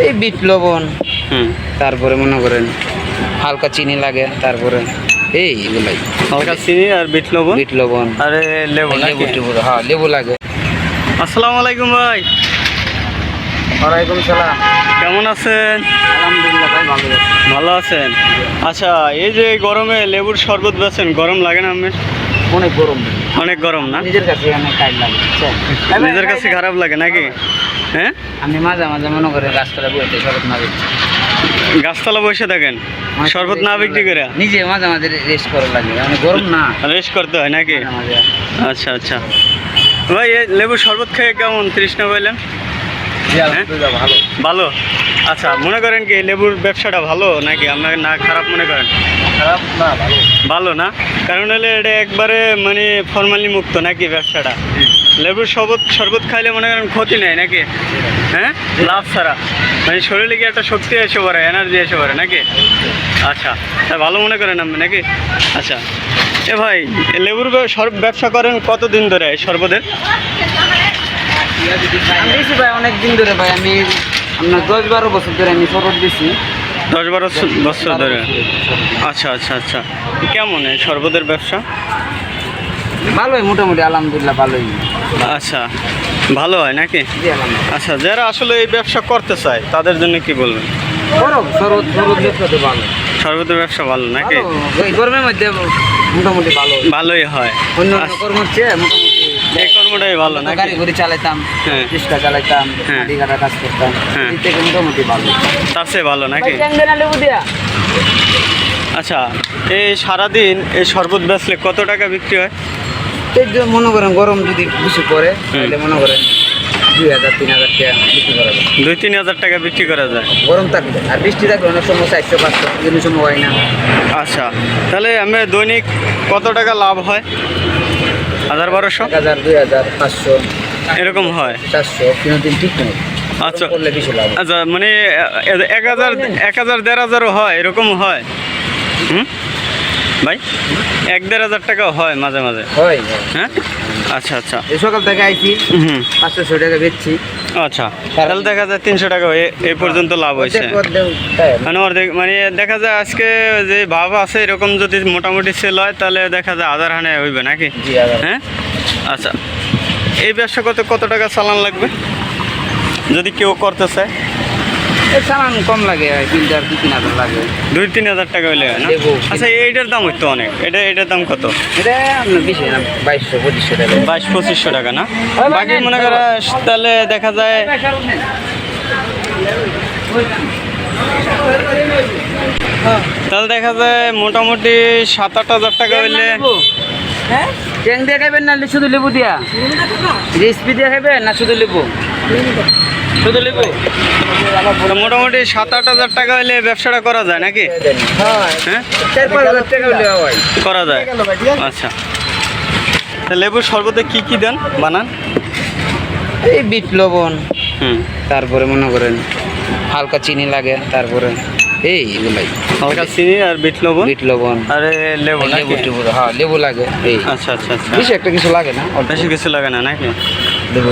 এই বিট লবণ। হুম। তারপরে মনে করেন হালকা চিনি লাগে তারপরে এই এগুলাই হালকা চিনি আর বিট লবণ? বিট লবণ। আরে লেবু লেবু টেবু হ্যাঁ লেবু লাগে। আসসালামু আলাইকুম ভাই। ওয়ালাইকুম সালাম। কেমন আছেন? আলহামদুলিল্লাহ ভাই ভালো আছি। ভালো আছেন? আচ্ছা এই যে গরমে লেবুর শরবত বেছেন গরম লাগে না আপনার অনেক গরম। অনেক গরম না? নিজের কাছে অনেক কাজ লাগে নিজের কাছে খারাপ লাগে নাকি? হ্যাঁ? আমি মাঝে মাঝে মনে করি রাস্তাটা বইতে শরৎ না দিচ্ছি গাছতলা বসে থাকেন শরবত না বিক্রি করে? নিজে মাঝে মাঝে রেস্ট করা লাগে অনেক গরম না। রেস্ট করতে হয় নাকি? আচ্ছা আচ্ছা। ভাই লেবু শরবত খেয়ে কেমন তৃষ্ণা পাইলেন? জি, ভালো। ভালো? আচ্ছা মনে করেন কি লেবুর ব্যবসাটা ভালো নাকি আপনাকে না খারাপ মনে করেন? খারাপ না ভালো। ভালো না? কারণ হলে এটা একবারে মানে ফর্মালি মুক্ত নাকি ব্যবসাটা? লেবুর শরবত শরবত খাইলে মনে করেন ক্ষতি নেই নাকি? হ্যাঁ? লাভ ছাড়া। মানে শরীরে কি একটা শক্তি এসে পড়ে এনার্জি এসে পড়ে নাকি? আচ্ছা তা ভালো মনে করেন আপনি নাকি? আচ্ছা। এ ভাই লেবুর ব্যবসা করেন কতদিন ধরে এই শরবতের? আমি দিয়েছি ভাই অনেক দিন ধরে ভাই আমি আপনার দশ বারো বছর ধরে আমি শরৎ দিছি। দশ বারো বছর ধরে? আচ্ছা আচ্ছা আচ্ছা। কেমন এই শরবতের ব্যবসা? ভালোই মোটামুটি আলহামদুলিল্লাহ ভালোই। আচ্ছা ভালো হয় নাকি? আচ্ছা যারা আসলে এই ব্যবসা করতে চায় তাদের জন্য কি বলবেন? শরবতের ব্যবসা ভালো নাকি? গরমের মধ্যে মোটামুটি ভালো। ভালোই হয়। অন্য কর্ম হচ্ছে এই কর্মটাই ভালো নাকি? গাড়ি ঘুরে চালাইতাম হ্যাঁ। রিক্সা চালাইতাম হ্যাঁ। গাড়ি ঘাটা কাজ করতাম হ্যাঁ। এই থেকে মোটামুটি ভালো। তার চেয়ে ভালো নাকি? আচ্ছা এই সারাদিন এই শরবত বেচলে কত টাকা বিক্রি হয়? এই মনে করেন গরম যদি বেশি পড়ে তাহলে মনে করেন দুই হাজার তিন হাজার টাকা বিক্রি করা যায়। দুই তিন হাজার টাকা বিক্রি করা যায়। গরম থাকলে আর বৃষ্টি থাকলে অনেক সময় চারশো পাঁচশো বিভিন্ন সময় হয় না। আচ্ছা তাহলে আমি দৈনিক কত টাকা লাভ হয়? হাজার বারোশো? হাজার দুই হাজার পাঁচশো এরকম হয়। চারশো তিন দিন ঠিক নেই। আচ্ছা। করলে আচ্ছা মানে এক হাজার এক হাজার দেড় হাজারও হয় এরকম হয়। হুম? ভাই এক দেড় হাজার টাকা হয় মাঝে মাঝে। হয়। হ্যাঁ? আচ্ছা আচ্ছা। এই সকাল থেকে আইছি হুম। পাঁচশো টাকা বেচছি। আচ্ছা তাহলে দেখা যায় তিনশো টাকা এই পর্যন্ত লাভ হয়েছে। হ্যাঁ, মানে অর্ধেক মানে দেখা যায় আজকে যে ভাব আছে এরকম যদি মোটামুটি সেল হয় তাহলে দেখা যায় হাজার হানে হইবে নাকি? হ্যাঁ? আচ্ছা এই ব্যবসা করতে কত টাকা চালান লাগবে? যদি কেউ করতে চায়। কম লাগে তিন চার দুই তিন হাজার লাগে। দুই তিন হাজার টাকা হইলে হয় না? আচ্ছা এইটার দাম হইতো অনেক। এটা এটার দাম কত? এটা আপনার বেশি না বাইশশো পঁচিশশো টাকা। বাইশ পঁচিশশো টাকা না? বাকি মনে করো তাহলে দেখা যায় তাহলে দেখা যায় মোটামুটি সাত আট হাজার টাকা হইলে হ্যাঁ? ট্যাং দিয়ে খাবেন না শুধু লেবু দিয়া? রেসিপি দিয়ে খাবেন না শুধু লেবু? শুধু লেবু? তো মোটামুটি সাত আট হাজার টাকা হইলে ব্যবসাটা করা যায় নাকি? হ্যাঁ? হলে করা যায়। আচ্ছা। লেবুর শরবতে কি কি দেন বানান? এই বিট লবণ হুম। তারপরে মনে করেন হালকা চিনি লাগে তারপরে এই এগুলাই হালকা চিনি আর বিট লবণ? বিট লবণ। আরে লেবু লেবু টেবু হ্যাঁ লেবু লাগে এই। আচ্ছা আচ্ছা আচ্ছা। বেশি একটা কিছু লাগে না বেশি কিছু লাগে না নাকি? লেবু